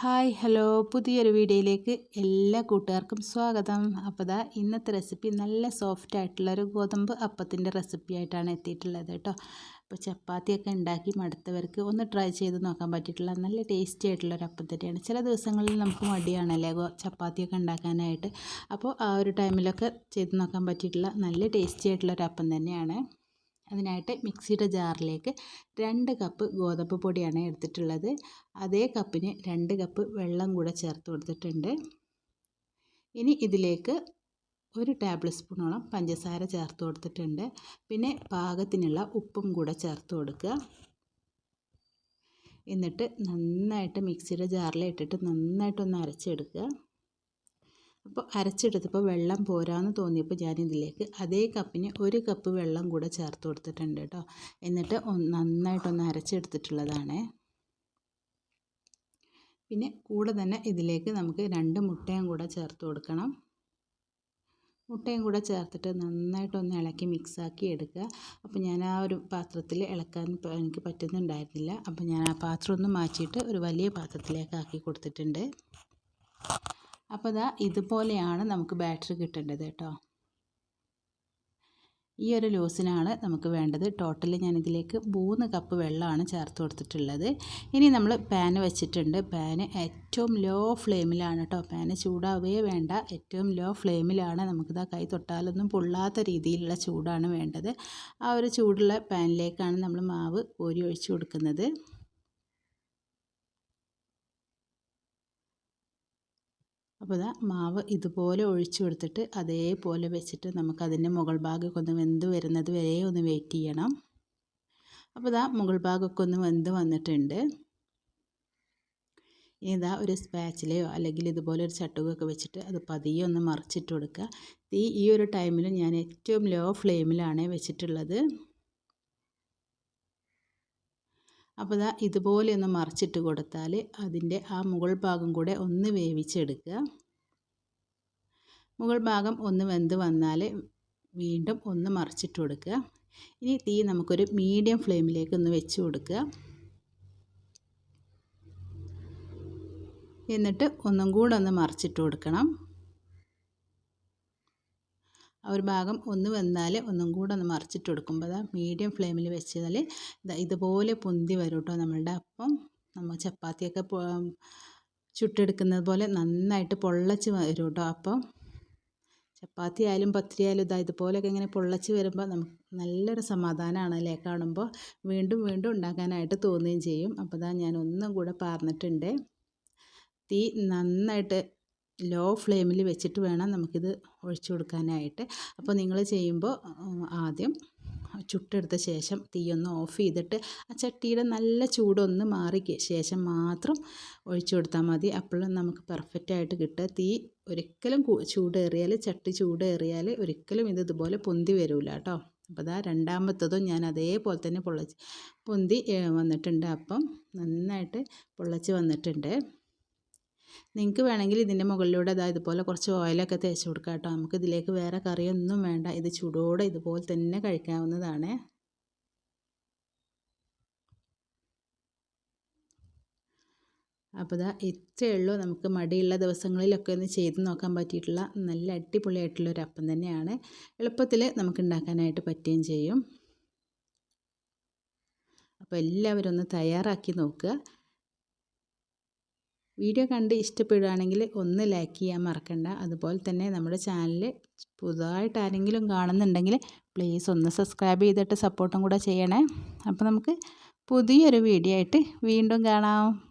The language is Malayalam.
Hi hello. പുതിയൊരു വീഡിയോയിലേക്ക് എല്ലാ കൂട്ടുകാർക്കും സ്വാഗതം. അപ്പോൾ ദാ ഇന്നത്തെ റെസിപ്പി നല്ല സോഫ്റ്റ് ആയിട്ടുള്ളൊരു ഗോതമ്പ് അപ്പത്തിന്റെ റെസിപ്പി ആയിട്ടാണ് എത്തിയിട്ടുള്ളത് കേട്ടോ. അപ്പോൾ ചപ്പാത്തിയൊക്കെ ഉണ്ടാക്കി മടുത്തവർക്ക് ഒന്ന് ട്രൈ ചെയ്ത് നോക്കാൻ പറ്റിയിട്ടുള്ള നല്ല ടേസ്റ്റി അപ്പം തന്നെയാണ്. ചില ദിവസങ്ങളിൽ നമുക്ക് മടിയാണല്ലേ ചപ്പാത്തിയൊക്കെ ഉണ്ടാക്കാനായിട്ട്. അപ്പോൾ ആ ഒരു ടൈമിലൊക്കെ ചെയ്ത് നോക്കാൻ പറ്റിയിട്ടുള്ള നല്ല ടേസ്റ്റി ആയിട്ടുള്ളൊരു അപ്പം തന്നെയാണ്. അതിനായിട്ട് മിക്സിയുടെ ജാറിലേക്ക് രണ്ട് കപ്പ് ഗോതമ്പ് പൊടിയാണ് എടുത്തിട്ടുള്ളത്. അതേ കപ്പിന് രണ്ട് കപ്പ് വെള്ളം കൂടെ ചേർത്ത് കൊടുത്തിട്ടുണ്ട്. ഇനി ഇതിലേക്ക് ഒരു ടേബിൾ സ്പൂണോളം പഞ്ചസാര ചേർത്ത് കൊടുത്തിട്ടുണ്ട്. പിന്നെ പാകത്തിനുള്ള ഉപ്പും കൂടെ ചേർത്ത് കൊടുക്കുക. എന്നിട്ട് നന്നായിട്ട് മിക്സിയുടെ ജാറിൽ ഇട്ടിട്ട് നന്നായിട്ടൊന്ന് അരച്ചെടുക്കുക. അപ്പോൾ അരച്ചെടുത്തപ്പോൾ വെള്ളം പോരാന്ന് തോന്നിയപ്പോൾ ഞാനിതിലേക്ക് അതേ കപ്പിന് ഒരു കപ്പ് വെള്ളം കൂടെ ചേർത്ത് കൊടുത്തിട്ടുണ്ട് കേട്ടോ എന്നിട്ട് നന്നായിട്ടൊന്ന് അരച്ചെടുത്തിട്ടുള്ളതാണ്. പിന്നെ കൂടെ തന്നെ ഇതിലേക്ക് നമുക്ക് രണ്ട് മുട്ടയും കൂടെ ചേർത്ത് കൊടുക്കണം. മുട്ടയും കൂടെ ചേർത്തിട്ട് നന്നായിട്ടൊന്ന് ഇളക്കി മിക്സാക്കി എടുക്കുക. അപ്പോൾ ഞാൻ ആ ഒരു പാത്രത്തിൽ ഇളക്കാൻ എനിക്ക് പറ്റുന്നുണ്ടായിരുന്നില്ല. അപ്പോൾ ഞാൻ ആ പാത്രം ഒന്ന് മാറ്റിയിട്ട് ഒരു വലിയ പാത്രത്തിലേക്ക് ആക്കി കൊടുത്തിട്ടുണ്ട്. അപ്പോൾ ഇതാ ഇതുപോലെയാണ് നമുക്ക് ബാറ്ററി കിട്ടേണ്ടത് കേട്ടോ. ഈ ഒരു ലൂസിനാണ് നമുക്ക് വേണ്ടത്. ടോട്ടൽ ഞാനിതിലേക്ക് മൂന്ന് കപ്പ് വെള്ളമാണ് ചേർത്ത് കൊടുത്തിട്ടുള്ളത്. ഇനി നമ്മൾ പാന് വെച്ചിട്ടുണ്ട്. പാന് ഏറ്റവും ലോ ഫ്ലെയിമിലാണ് കേട്ടോ. പാന് ചൂടാവേ വേണ്ട. ഏറ്റവും ലോ ഫ്ലെയിമിലാണ് നമുക്കിതാ കൈ തൊട്ടാലൊന്നും പൊള്ളാത്ത രീതിയിലുള്ള ചൂടാണ് വേണ്ടത്. ആ ഒരു ചൂടുള്ള പാനിലേക്കാണ് നമ്മൾ മാവ് കോരി ഒഴിച്ചു കൊടുക്കുന്നത്. അപ്പോൾ ഇതാ മാവ് ഇതുപോലെ ഒഴിച്ചു കൊടുത്തിട്ട് അതേപോലെ വെച്ചിട്ട് നമുക്ക് അതിന്റെ മുകൾ ഭാഗമൊക്കെ ഒന്ന് വെന്ത് വരുന്നത് വരെ ഒന്ന് വെയിറ്റ് ചെയ്യണം. അപ്പോൾ ഇതാ മുകൾ ഭാഗമൊക്കെ ഒന്ന് വെന്ത് വന്നിട്ടുണ്ട്. ഇതാ ഒരു സ്പാച്ചിലയോ അല്ലെങ്കിൽ ഇതുപോലെ ഒരു ചട്ടുകൊക്കെ വെച്ചിട്ട് അത് പതിയെ ഒന്ന് മറിച്ചിട്ട് കൊടുക്കുക. തീ ഈ ഒരു ടൈമിൽ ഞാൻ ഏറ്റവും ലോ ഫ്ലെയിമിലാണ് വെച്ചിട്ടുള്ളത്. അപ്പോൾ ഇതാ ഇതുപോലെ ഒന്ന് മറിച്ചിട്ട് കൊടുത്താൽ അതിന്റെ ആ മുകൾ ഭാഗം കൂടെ ഒന്ന് വേവിച്ചെടുക്കുക. മുകൾ ഭാഗം ഒന്ന് വെന്ത് വന്നാൽ വീണ്ടും ഒന്ന് മറിച്ചിട്ട് കൊടുക്കുക. ഇനി തീ നമുക്കൊരു മീഡിയം ഫ്ലെയിമിലേക്ക് ഒന്ന് വെച്ച് കൊടുക്കുക. എന്നിട്ട് ഒന്നും കൂടെ ഒന്ന് മറിച്ചിട്ട് കൊടുക്കണം. ആ ഒരു ഭാഗം ഒന്ന് വന്നാൽ ഒന്നും കൂടെ ഒന്ന് മറിച്ചിട്ട് കൊടുക്കുമ്പോൾ മീഡിയം ഫ്ലെയിമിൽ വെച്ചാൽ ഇതുപോലെ പൊന്തി വരും കേട്ടോ നമ്മളുടെ അപ്പം നമ്മൾ ചപ്പാത്തിയൊക്കെ ചുട്ടെടുക്കുന്നത് പോലെ നന്നായിട്ട് പൊള്ളച്ച് വരും കേട്ടോ അപ്പം ചപ്പാത്തി ആയാലും പത്തിരി ആയാലും ഇതാ ഇതുപോലെയൊക്കെ ഇങ്ങനെ പൊള്ളച്ച് വരുമ്പോൾ നമുക്ക് നല്ലൊരു സമാധാനമാണ് അല്ലേ? കാണുമ്പോൾ വീണ്ടും വീണ്ടും ഉണ്ടാക്കാനായിട്ട് തോന്നുകയും ചെയ്യും. അപ്പോൾ ഞാൻ ഒന്നും കൂടെ പാർന്നിട്ടുണ്ട്. തീ നന്നായിട്ട് ലോ ഫ്ലെയിമിൽ വെച്ചിട്ട് വേണം നമുക്കിത് ഒഴിച്ചു കൊടുക്കാനായിട്ട്. അപ്പോൾ നിങ്ങൾ ചെയ്യുമ്പോൾ ആദ്യം ചുട്ടെടുത്ത ശേഷം തീയൊന്ന് ഓഫ് ചെയ്തിട്ട് ആ ചട്ടിയുടെ നല്ല ചൂടൊന്ന് മാറി ശേഷം മാത്രം ഒഴിച്ചു കൊടുത്താൽ മതി. അപ്പോഴും നമുക്ക് പെർഫെക്റ്റ് ആയിട്ട് കിട്ടുക. തീ ഒരിക്കലും ചൂടേറിയാൽ ചട്ടി ചൂടേറിയാൽ ഒരിക്കലും ഇത് ഇതുപോലെ പൊന്തി വരില്ല കേട്ടോ. അപ്പോൾ അതാ രണ്ടാമത്തതും ഞാൻ അതേപോലെ തന്നെ പൊള്ളച്ച് പൊന്തി വന്നിട്ടുണ്ട്. അപ്പം നന്നായിട്ട് പൊള്ളച്ച് വന്നിട്ടുണ്ട്. നിങ്ങൾക്ക് വേണമെങ്കിൽ ഇതിന്റെ മുകളിലൂടെ അതായത് ഇതുപോലെ കുറച്ച് ഓയിലൊക്കെ തേച്ച് കൊടുക്കാം കേട്ടോ. നമുക്ക് ഇതിലേക്ക് വേറെ കറിയൊന്നും വേണ്ട. ഇത് ചൂടോടെ ഇതുപോലെ തന്നെ കഴിക്കാവുന്നതാണ്. അപ്പോൾ ഇതാ ഇത്രയേ ഉള്ളൂ. നമുക്ക് മടിയുള്ള ദിവസങ്ങളിലൊക്കെ ഒന്ന് ചെയ്ത് നോക്കാൻ പറ്റിയിട്ടുള്ള നല്ല അടിപൊളിയായിട്ടുള്ളൊരു അപ്പം തന്നെയാണ്. എളുപ്പത്തിൽ നമുക്ക് ഉണ്ടാക്കാനായിട്ട് പറ്റുകയും ചെയ്യും. അപ്പോൾ എല്ലാവരും ഒന്ന് തയ്യാറാക്കി നോക്കുക. വീഡിയോ കണ്ട് ഇഷ്ടപ്പെടുകയാണെങ്കിൽ ഒന്ന് ലൈക്ക് ചെയ്യാൻ മറക്കണ്ട. അതുപോലെ തന്നെ നമ്മുടെ ചാനൽ പുതുതായിട്ട് ആരെങ്കിലും കാണുന്നുണ്ടെങ്കിൽ പ്ലീസ് ഒന്ന് സബ്സ്ക്രൈബ് ചെയ്തിട്ട് സപ്പോർട്ടും കൂടെ ചെയ്യണേ. അപ്പോൾ നമുക്ക് പുതിയൊരു വീഡിയോ ആയിട്ട് വീണ്ടും കാണാം.